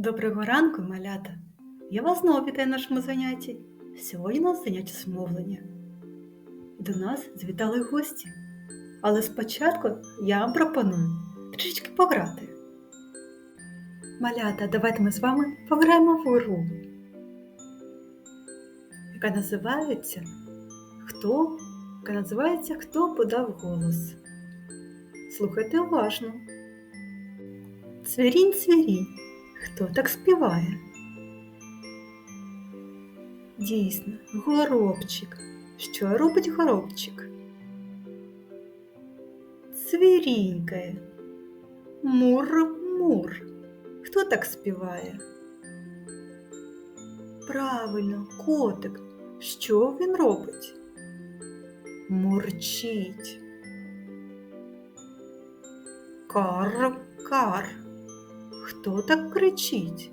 Доброго ранку, малята! Я вас знову вітаю на нашому занятті. Сьогодні у нас заняття з мовлення. До нас звітали гості. Але спочатку я вам пропоную трішечки пограти. Малята, давайте ми з вами пограємо в гру, яка називається Хто? Яка називається Хто подав голос. Слухайте уважно. Цвірінь, цвірінь. Хто так співає? Дійсно, горобчик. Що робить горобчик? Цвірінькає. Мур-мур. Хто так співає? Правильно, котик. Що він робить? Мурчить. Кар-кар. Хто так кричить?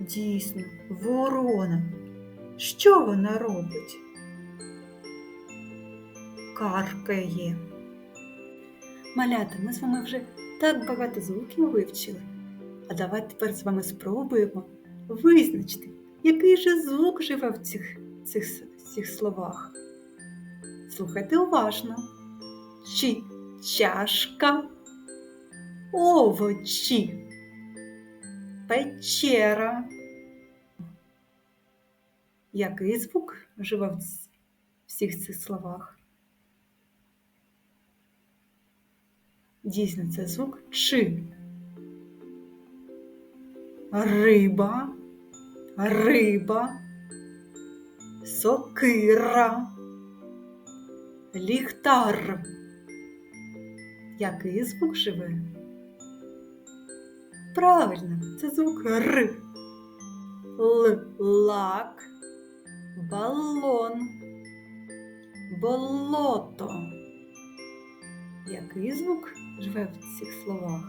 Дійсно, ворона. Що вона робить? Каркає. Малята, ми з вами вже так багато звуків вивчили. А давайте тепер з вами спробуємо визначити, який же звук живе в цих, цих, цих словах. Слухайте уважно. Чи чашка овочі, печера. Який звук живе в всіх цих словах? Дійсно, це звук чи. Риба, риба, сокира, ліхтар. Який звук живе? Правильно, це звук Р. Л. Лак. Балон. Болото. Який звук живе в цих словах?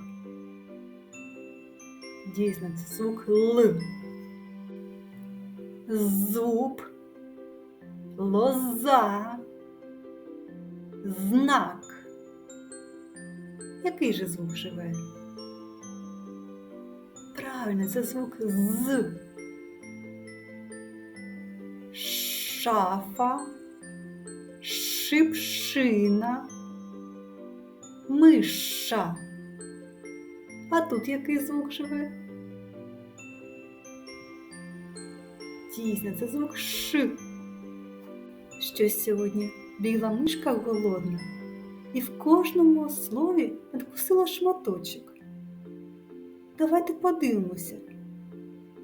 Дійсно, це звук Л. Зуб. Лоза. Знак. Який же звук живе? Правильно, це звук з. Шафа, шипшина, миша. А тут який звук живе? Дійсно, це звук Ш. Щось сьогодні біла мишка голодна, і в кожному слові надкусила шматочок. Давайте подивимося,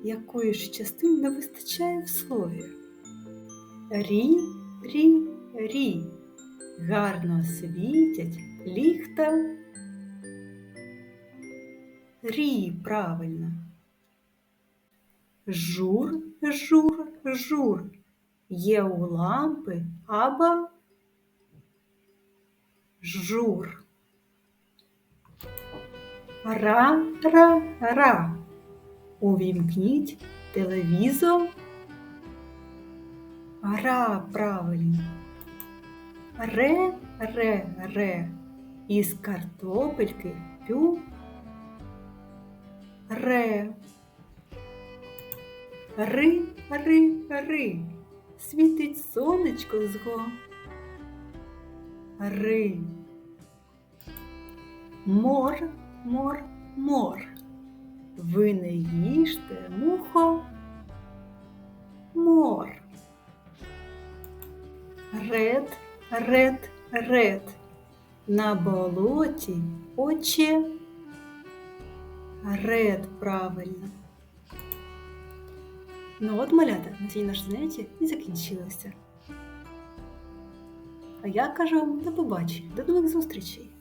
якої ж частини не вистачає в слові. Рі, рі, рі. Гарно світять ліхта. Рі, правильно. Жур, жур, жур. Є у лампи аба жур. Ра, ра, ра. Увімкніть телевізор. Ра, правильно. Ре, ре, ре. Із картопельки пю. Ре. Ри, ри, ри. Світить сонечко зго. Ри. Мор, мор, мор. Ви не їжте мухо. Мор. Ред, ред, ред. На болоті оче. Ред правильно. Ну от малята, на цій наше заняття і закінчилося. А я кажу вам до побачення, до нових зустрічей.